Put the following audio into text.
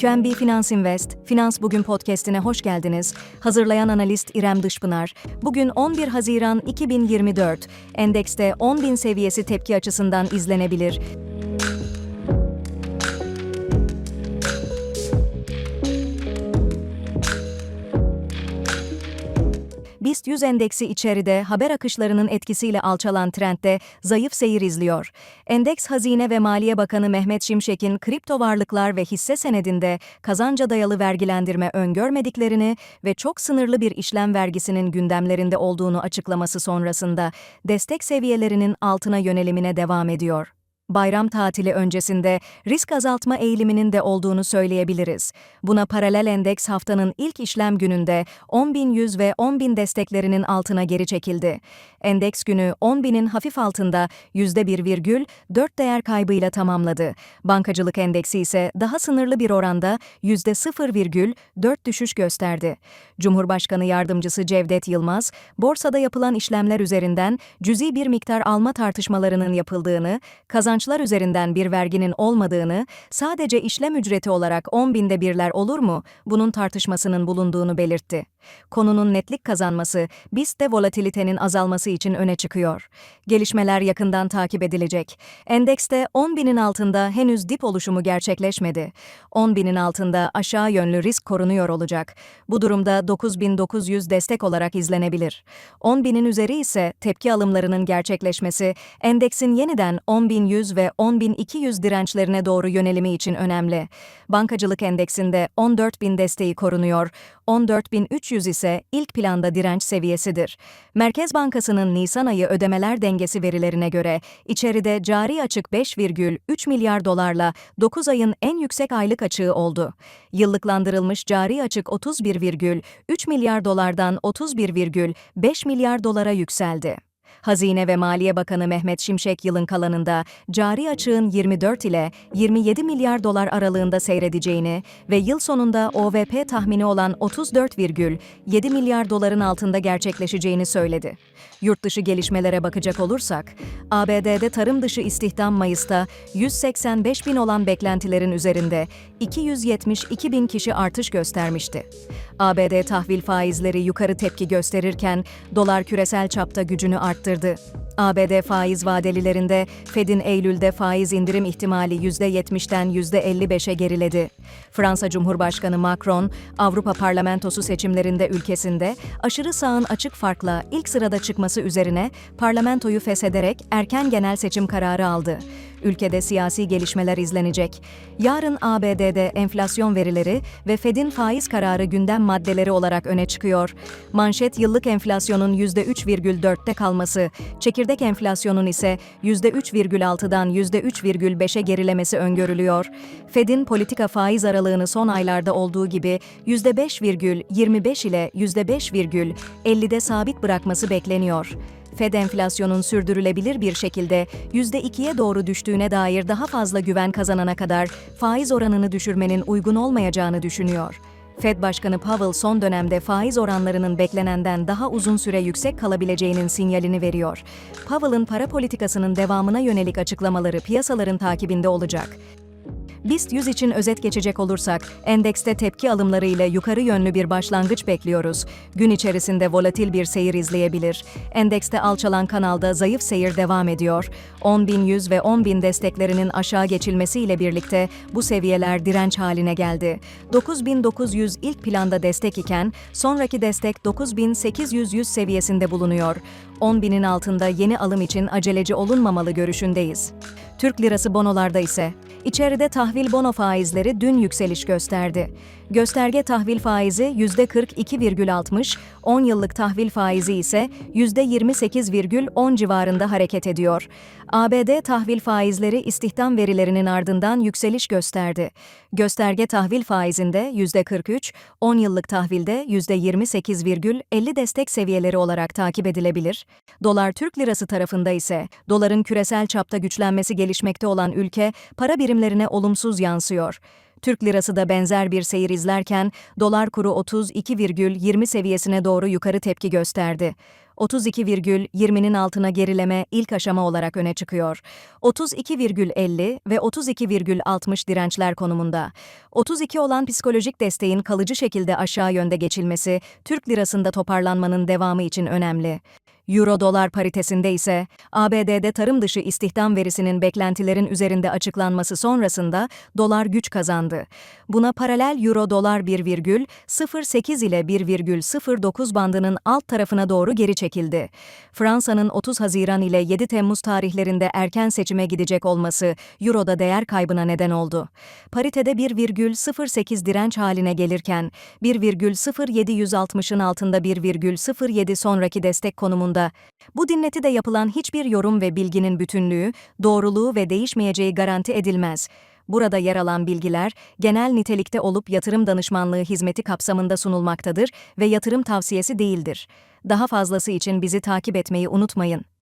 QNB Finans Invest, Finans Bugün podcast'ine hoş geldiniz. Hazırlayan analist İrem Dışpınar. Bugün 11 Haziran 2024. Endekste 10.000 seviyesi tepki açısından izlenebilir. BIST 100 endeksi içeride haber akışlarının etkisiyle alçalan trendde zayıf seyir izliyor. Endeks Hazine ve Maliye Bakanı Mehmet Şimşek'in kripto varlıklar ve hisse senedinde kazanca dayalı vergilendirme öngörmediklerini ve çok sınırlı bir işlem vergisinin gündemlerinde olduğunu açıklaması sonrasında destek seviyelerinin altına yönelimine devam ediyor bayram tatili öncesinde risk azaltma eğiliminin de olduğunu söyleyebiliriz. Buna paralel endeks haftanın ilk işlem gününde 10.100 ve 10.000 desteklerinin altına geri çekildi. Endeks günü 10.000'in hafif altında %1,4 değer kaybıyla tamamladı. Bankacılık endeksi ise daha sınırlı bir oranda %0,4 düşüş gösterdi. Cumhurbaşkanı Yardımcısı Cevdet Yılmaz, borsada yapılan işlemler üzerinden cüzi bir miktar alma tartışmalarının yapıldığını, kazanç kazançlar üzerinden bir verginin olmadığını, sadece işlem ücreti olarak 10 binde birler olur mu, bunun tartışmasının bulunduğunu belirtti. Konunun netlik kazanması, BIST'te volatilitenin azalması için öne çıkıyor. Gelişmeler yakından takip edilecek. Endekste 10 binin altında henüz dip oluşumu gerçekleşmedi. 10 binin altında aşağı yönlü risk korunuyor olacak. Bu durumda 9900 destek olarak izlenebilir. 10 binin üzeri ise tepki alımlarının gerçekleşmesi, endeksin yeniden 10.100 ve 10.200 dirençlerine doğru yönelimi için önemli. Bankacılık endeksinde 14.000 desteği korunuyor, 14.300 ise ilk planda direnç seviyesidir. Merkez Bankası'nın Nisan ayı ödemeler dengesi verilerine göre içeride cari açık 5,3 milyar dolarla 9 ayın en yüksek aylık açığı oldu. Yıllıklandırılmış cari açık 31,3 milyar dolardan 31,5 milyar dolara yükseldi. Hazine ve Maliye Bakanı Mehmet Şimşek yılın kalanında cari açığın 24 ile 27 milyar dolar aralığında seyredeceğini ve yıl sonunda OVP tahmini olan 34,7 milyar doların altında gerçekleşeceğini söyledi. Yurt dışı gelişmelere bakacak olursak, ABD'de tarım dışı istihdam Mayıs'ta 185 bin olan beklentilerin üzerinde 272 bin kişi artış göstermişti. ABD tahvil faizleri yukarı tepki gösterirken dolar küresel çapta gücünü arttırdı. ABD faiz vadelilerinde Fed'in Eylül'de faiz indirim ihtimali %70'den %55'e geriledi. Fransa Cumhurbaşkanı Macron, Avrupa Parlamentosu seçimlerinde ülkesinde aşırı sağın açık farkla ilk sırada çıkması üzerine parlamentoyu feshederek erken genel seçim kararı aldı ülkede siyasi gelişmeler izlenecek. Yarın ABD'de enflasyon verileri ve Fed'in faiz kararı gündem maddeleri olarak öne çıkıyor. Manşet yıllık enflasyonun %3,4'te kalması, çekirdek enflasyonun ise %3,6'dan %3,5'e gerilemesi öngörülüyor. Fed'in politika faiz aralığını son aylarda olduğu gibi %5,25 ile %5,50'de sabit bırakması bekleniyor. Fed enflasyonun sürdürülebilir bir şekilde %2'ye doğru düştüğüne dair daha fazla güven kazanana kadar faiz oranını düşürmenin uygun olmayacağını düşünüyor. Fed Başkanı Powell son dönemde faiz oranlarının beklenenden daha uzun süre yüksek kalabileceğinin sinyalini veriyor. Powell'ın para politikasının devamına yönelik açıklamaları piyasaların takibinde olacak. BIST 100 için özet geçecek olursak, endekste tepki alımlarıyla yukarı yönlü bir başlangıç bekliyoruz. Gün içerisinde volatil bir seyir izleyebilir. Endekste alçalan kanalda zayıf seyir devam ediyor. 10.100 ve 10.000 desteklerinin aşağı geçilmesiyle birlikte bu seviyeler direnç haline geldi. 9.900 ilk planda destek iken, sonraki destek 9.800 seviyesinde bulunuyor. 10.000'in altında yeni alım için aceleci olunmamalı görüşündeyiz. Türk lirası bonolarda ise İçeride tahvil bono faizleri dün yükseliş gösterdi. Gösterge tahvil faizi %42,60, 10 yıllık tahvil faizi ise %28,10 civarında hareket ediyor. ABD tahvil faizleri istihdam verilerinin ardından yükseliş gösterdi. Gösterge tahvil faizinde %43, 10 yıllık tahvilde %28,50 destek seviyeleri olarak takip edilebilir. Dolar Türk lirası tarafında ise doların küresel çapta güçlenmesi gelişmekte olan ülke para birimlerine olumsuz yansıyor. Türk lirası da benzer bir seyir izlerken dolar kuru 32,20 seviyesine doğru yukarı tepki gösterdi. 32,20'nin altına gerileme ilk aşama olarak öne çıkıyor. 32,50 ve 32,60 dirençler konumunda. 32 olan psikolojik desteğin kalıcı şekilde aşağı yönde geçilmesi, Türk lirasında toparlanmanın devamı için önemli. Euro-dolar paritesinde ise ABD'de tarım dışı istihdam verisinin beklentilerin üzerinde açıklanması sonrasında dolar güç kazandı. Buna paralel Euro-dolar 1,08 ile 1,09 bandının alt tarafına doğru geri çekildi. Fransa'nın 30 Haziran ile 7 Temmuz tarihlerinde erken seçime gidecek olması Euro'da değer kaybına neden oldu. Paritede 1,08 direnç haline gelirken 1,0760'ın altında 1,07 sonraki destek konumunda bu dinletide yapılan hiçbir yorum ve bilginin bütünlüğü, doğruluğu ve değişmeyeceği garanti edilmez. Burada yer alan bilgiler, genel nitelikte olup yatırım danışmanlığı hizmeti kapsamında sunulmaktadır ve yatırım tavsiyesi değildir. Daha fazlası için bizi takip etmeyi unutmayın.